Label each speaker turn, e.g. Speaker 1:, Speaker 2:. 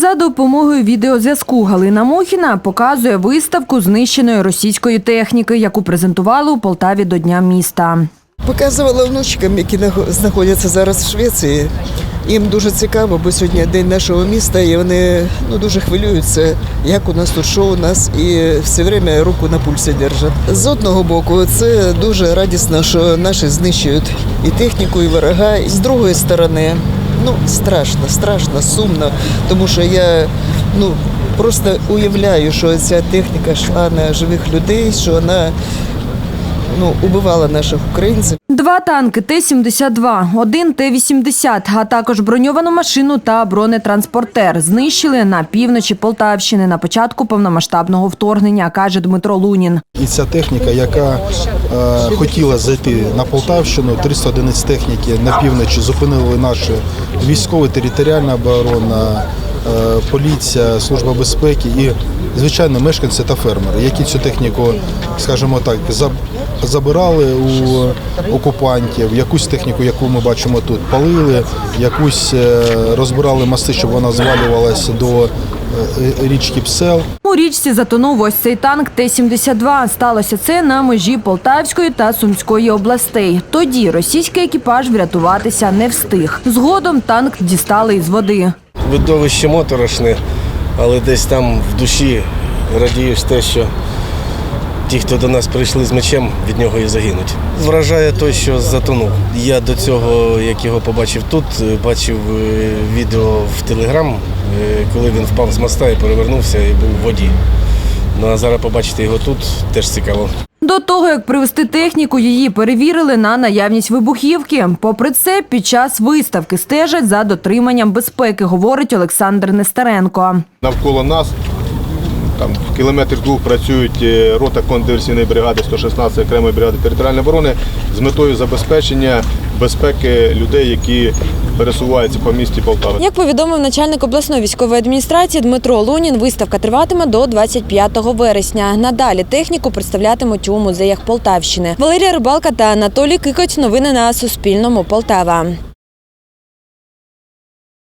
Speaker 1: За допомогою відеозв'язку Галина Мохіна показує виставку знищеної російської техніки, яку презентували у Полтаві до Дня міста.
Speaker 2: Показувала внучкам, які знаходяться зараз в Швеції. Їм дуже цікаво, бо сьогодні день нашого міста, і вони ну, дуже хвилюються, як у нас тут, що у нас, і все время руку на пульсі держать. З одного боку, це дуже радісно, що наші знищують і техніку, і ворога. І з другої сторони, ну страшно, страшно, сумно, тому що я ну просто уявляю, що ця техніка йшла на живих людей, що вона ну убивала наших українців.
Speaker 1: Два танки Т-72, один Т-80, а також броньовану машину та бронетранспортер знищили на півночі Полтавщини на початку повномасштабного вторгнення, каже Дмитро Лунін.
Speaker 3: І ця техніка, яка е, хотіла зайти на Полтавщину, 300 одиниць техніки на півночі зупинили наші військові, територіальна оборона, поліція, служба безпеки і, звичайно, мешканці та фермери, які цю техніку, скажімо так, забирали у окупантів, якусь техніку, яку ми бачимо тут, палили, якусь е, розбирали мости, щоб вона звалювалася до е, річки Псел.
Speaker 1: У річці затонув ось цей танк Т-72. Сталося це на межі Полтавської та Сумської областей. Тоді російський екіпаж врятуватися не встиг. Згодом танк дістали із води.
Speaker 4: Видовище моторошне, але десь там в душі радієш те, що ті, хто до нас прийшли з мечем, від нього і загинуть. Вражає той, що затонув. Я до цього, як його побачив тут, бачив е, відео в Телеграм, е, коли він впав з моста і перевернувся і був в воді. Ну а зараз побачити його тут теж цікаво.
Speaker 1: До того, як привезти техніку, її перевірили на наявність вибухівки. Попри це, під час виставки стежать за дотриманням безпеки, говорить Олександр Нестеренко.
Speaker 5: Навколо нас там в кілометр двох працюють е, рота контрдиверсійної бригади 116 окремої бригади територіальної оборони з метою забезпечення безпеки людей, які пересуваються по місті Полтави.
Speaker 1: Як повідомив начальник обласної військової адміністрації Дмитро Лунін, виставка триватиме до 25 вересня. Надалі техніку представлятимуть у музеях Полтавщини. Валерія Рибалка та Анатолій Кикоць. Новини на Суспільному. Полтава.